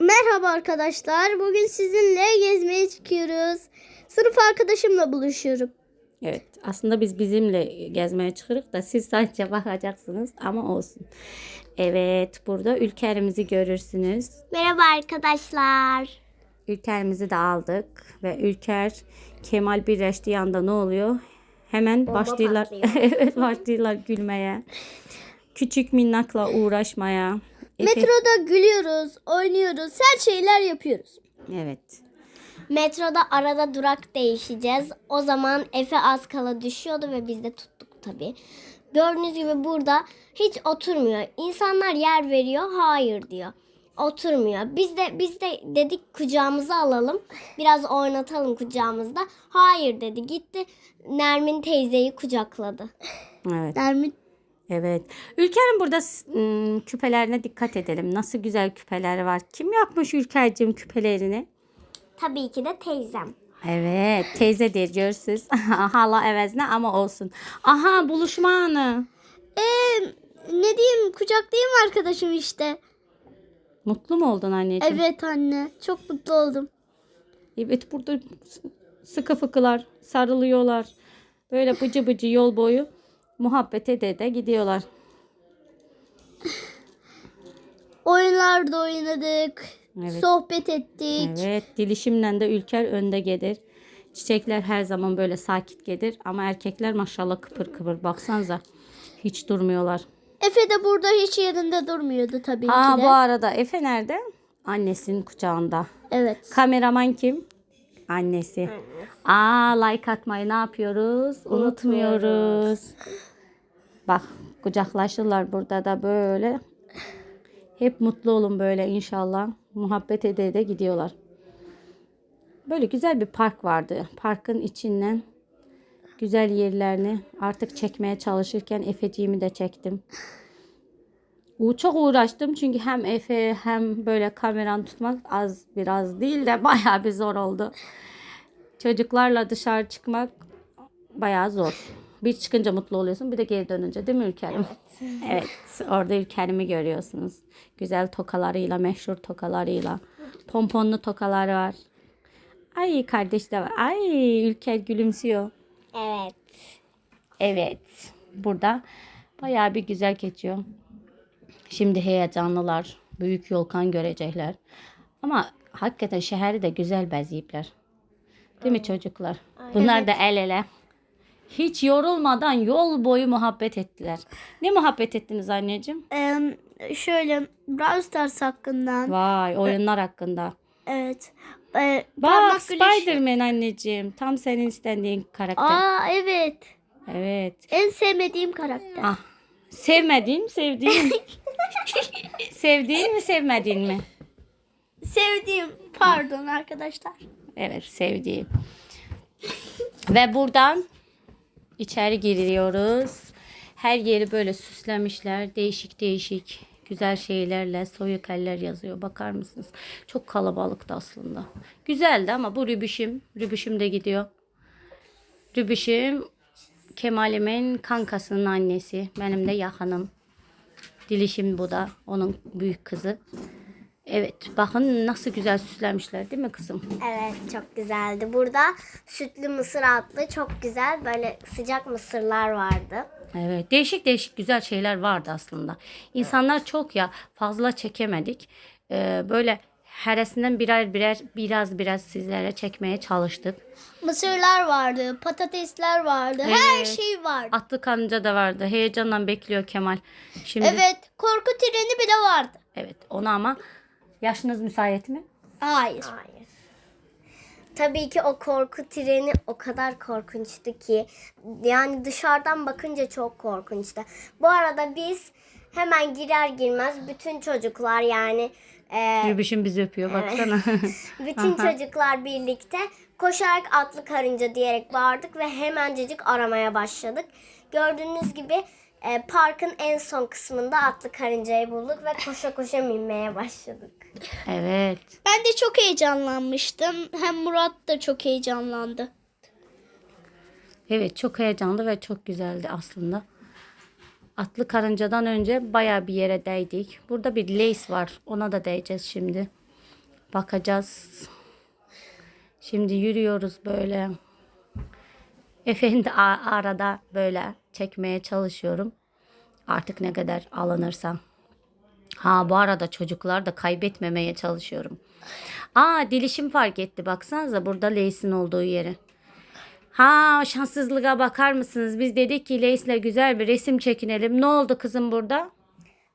Merhaba arkadaşlar. Bugün sizinle gezmeye çıkıyoruz. Sınıf arkadaşımla buluşuyorum. Evet aslında biz bizimle gezmeye çıkırık da siz sadece bakacaksınız ama olsun. Evet burada ülkerimizi görürsünüz. Merhaba arkadaşlar. Ülkerimizi de aldık ve ülker Kemal birleştiği anda ne oluyor? Hemen başlıyorlar evet başlıyorlar gülmeye. Küçük minnakla uğraşmaya. Efe- Metroda gülüyoruz, oynuyoruz, her şeyler yapıyoruz. Evet. Metroda arada durak değişeceğiz. O zaman Efe az kala düşüyordu ve biz de tuttuk tabii. Gördüğünüz gibi burada hiç oturmuyor. İnsanlar yer veriyor, hayır diyor. Oturmuyor. Biz de biz de dedik kucağımıza alalım. Biraz oynatalım kucağımızda. Hayır dedi. Gitti Nermin teyzeyi kucakladı. Evet. Nermin Evet. Ülker'in burada ım, küpelerine dikkat edelim. Nasıl güzel küpeler var. Kim yapmış Ülker'cim küpelerini? tabii ki de teyzem. Evet. Teyze der görsüz. Hala evezne ama olsun. Aha buluşma anı. Ee, ne diyeyim kucaklayayım arkadaşım işte. Mutlu mu oldun anneciğim? Evet anne çok mutlu oldum. Evet burada sıkı fıkılar sarılıyorlar. Böyle bıcı bıcı yol boyu muhabbet ede de gidiyorlar. Oyunlarda oynadık. Evet. Sohbet ettik. Evet dilişimle de Ülker önde gelir. Çiçekler her zaman böyle sakit gelir ama erkekler maşallah kıpır kıpır. Baksanıza hiç durmuyorlar. Efe de burada hiç yerinde durmuyordu tabii Aa ki de. bu arada Efe nerede? Annesinin kucağında. Evet. Kameraman kim? Annesi. Aa like atmayı ne yapıyoruz? Unutmuyoruz. Bak kucaklaşırlar burada da böyle. Hep mutlu olun böyle inşallah. Muhabbet ede de gidiyorlar. Böyle güzel bir park vardı. Parkın içinden güzel yerlerini artık çekmeye çalışırken Efeciğimi de çektim. Çok uğraştım çünkü hem Efe hem böyle kameranı tutmak az biraz değil de bayağı bir zor oldu. Çocuklarla dışarı çıkmak bayağı zor. Bir çıkınca mutlu oluyorsun bir de geri dönünce değil mi Ülkerim? Evet. orada Ülkerimi görüyorsunuz. Güzel tokalarıyla, meşhur tokalarıyla. Pomponlu tokaları var. Ay kardeş de var. Ay Ülker gülümsüyor. Evet. Evet. Burada bayağı bir güzel geçiyor. Şimdi heyecanlılar. Büyük yolkan görecekler. Ama hakikaten şehri de güzel bezeyipler. Değil mi çocuklar? Bunlar da el ele. Hiç yorulmadan yol boyu muhabbet ettiler. Ne muhabbet ettiniz anneciğim? Ee, şöyle Brawl Stars hakkından. Vay oyunlar hakkında. Evet. Ee, Bak. Spiderman anneciğim. Tam senin istendiğin karakter. Aa evet. Evet. En sevmediğim karakter. Ah. Sevmediğin, sevdiğin. sevdiğin mi, sevmediğin mi? Sevdiğim. Pardon arkadaşlar. Evet, sevdiğim. Ve buradan içeri giriyoruz. Her yeri böyle süslemişler. Değişik değişik güzel şeylerle soyuk eller yazıyor. Bakar mısınız? Çok kalabalıktı aslında. Güzeldi ama bu Rübüşüm. Rübüşüm de gidiyor. Rübüşüm Kemal'imin kankasının annesi. Benim de yakınım. Dilişim bu da. Onun büyük kızı. Evet bakın nasıl güzel süslemişler değil mi kızım? Evet çok güzeldi. Burada sütlü mısır adlı çok güzel böyle sıcak mısırlar vardı. Evet değişik değişik güzel şeyler vardı aslında. İnsanlar çok ya fazla çekemedik. Ee, böyle heresinden birer birer biraz biraz sizlere çekmeye çalıştık. Mısırlar vardı, patatesler vardı, her Evet. şey vardı. Atlı karınca da vardı. Heyecanla bekliyor Kemal. Şimdi evet. Evet, korku treni bile vardı. onu ama yaşınız müsait mi? Hayır. Hayır. Tabii ki o korku treni o kadar korkunçtu ki yani dışarıdan bakınca çok korkunçtu. Bu arada biz hemen girer girmez bütün çocuklar yani e, Rübüşüm bizi öpüyor baksana. bütün çocuklar birlikte koşarak atlı karınca diyerek bağırdık ve hemencecik aramaya başladık. Gördüğünüz gibi e, parkın en son kısmında atlı karıncayı bulduk ve koşa koşa binmeye başladık. evet. Ben de çok heyecanlanmıştım. Hem Murat da çok heyecanlandı. Evet çok heyecanlı ve çok güzeldi aslında. Atlı karıncadan önce baya bir yere değdik. Burada bir lace var. Ona da değeceğiz şimdi. Bakacağız. Şimdi yürüyoruz böyle. A- arada böyle çekmeye çalışıyorum. Artık ne kadar alınırsa. Ha bu arada çocuklar da kaybetmemeye çalışıyorum. Aa dilişim fark etti. Baksanıza burada Leys'in olduğu yeri. Ha şanssızlığa bakar mısınız? Biz dedik ki Leys'le güzel bir resim çekinelim. Ne oldu kızım burada?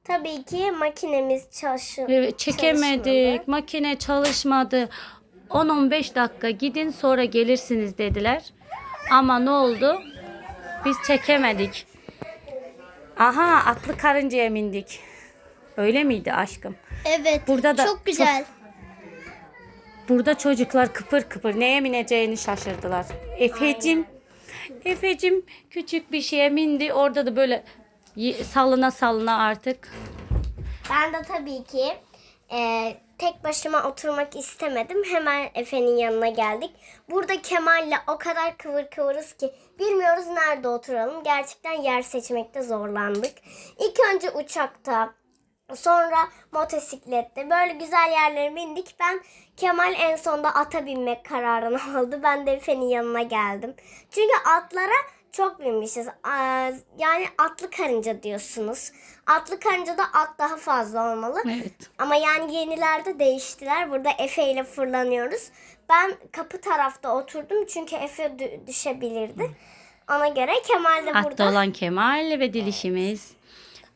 Tabii ki makinemiz çalışıyor. Evet, çekemedik. Makine çalışmadı. 10-15 dakika gidin sonra gelirsiniz dediler. Ama ne oldu? Biz çekemedik. Aha atlı karıncaya bindik. Öyle miydi aşkım? Evet. Burada da çok güzel. Burada çocuklar kıpır kıpır neye bineceğini şaşırdılar. Efecim, Efecim küçük bir şeye bindi. Orada da böyle sallına sallına artık. Ben de tabii ki e, tek başıma oturmak istemedim. Hemen Efe'nin yanına geldik. Burada Kemal'le o kadar kıvır kıvırız ki bilmiyoruz nerede oturalım. Gerçekten yer seçmekte zorlandık. İlk önce uçakta, sonra motosiklette böyle güzel yerlere bindik. Ben Kemal en sonunda ata binmek kararını aldı. Ben de Efe'nin yanına geldim. Çünkü atlara çok binmişiz. Yani atlı karınca diyorsunuz. Atlı karıncada at daha fazla olmalı. Evet. Ama yani yenilerde değiştiler. Burada Efe ile fırlanıyoruz. Ben kapı tarafta oturdum çünkü Efe dü- düşebilirdi. Ona göre Kemal de Atta burada. olan Kemal ve dilişimiz.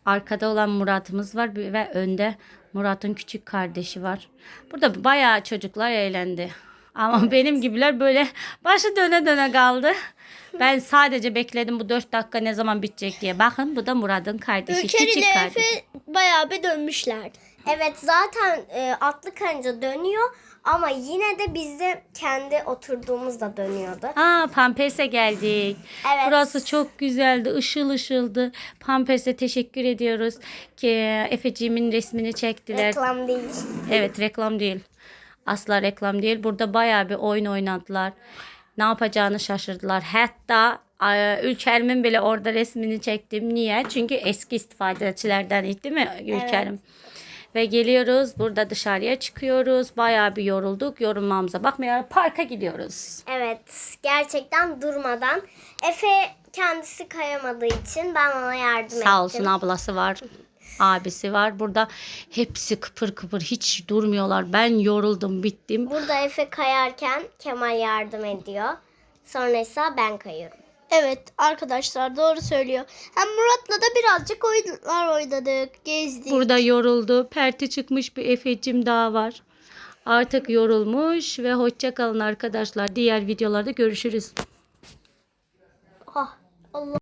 Arkada olan Murat'ımız var ve önde Murat'ın küçük kardeşi var. Burada bayağı çocuklar eğlendi. Ama benim gibiler böyle başı döne döne kaldı. Ben sadece bekledim bu 4 dakika ne zaman bitecek diye. Bakın bu da Murat'ın kardeşi. küçük kardeşi. bayağı bir dönmüşler. Evet zaten e, atlı karınca dönüyor ama yine de bizde kendi oturduğumuzda dönüyordu. Aa Pampers'e geldik. Evet. Burası çok güzeldi. ışıl ışıldı. Pampers'e teşekkür ediyoruz ki Efeciğimin resmini çektiler. Reklam değil. Evet reklam değil. Asla reklam değil. Burada bayağı bir oyun oynadılar. Ne yapacağını şaşırdılar. Hatta e, Ülker'min bile orada resmini çektim. Niye? Çünkü eski istifadecilerden değil mi Ülker'im? Ve geliyoruz. Burada dışarıya çıkıyoruz. Bayağı bir yorulduk. Yorulmamıza bakmayarak parka gidiyoruz. Evet gerçekten durmadan. Efe kendisi kayamadığı için ben ona yardım Sağ olsun ettim. ablası var. Abisi var. Burada hepsi kıpır kıpır hiç durmuyorlar. Ben yoruldum bittim. Burada Efe kayarken Kemal yardım ediyor. Sonra ise ben kayıyorum. Evet arkadaşlar doğru söylüyor. Hem Murat'la da birazcık oyunlar oynadık, gezdik. Burada yoruldu. Perti çıkmış bir Efe'cim daha var. Artık yorulmuş ve hoşça kalın arkadaşlar. Diğer videolarda görüşürüz. Oh, Allah.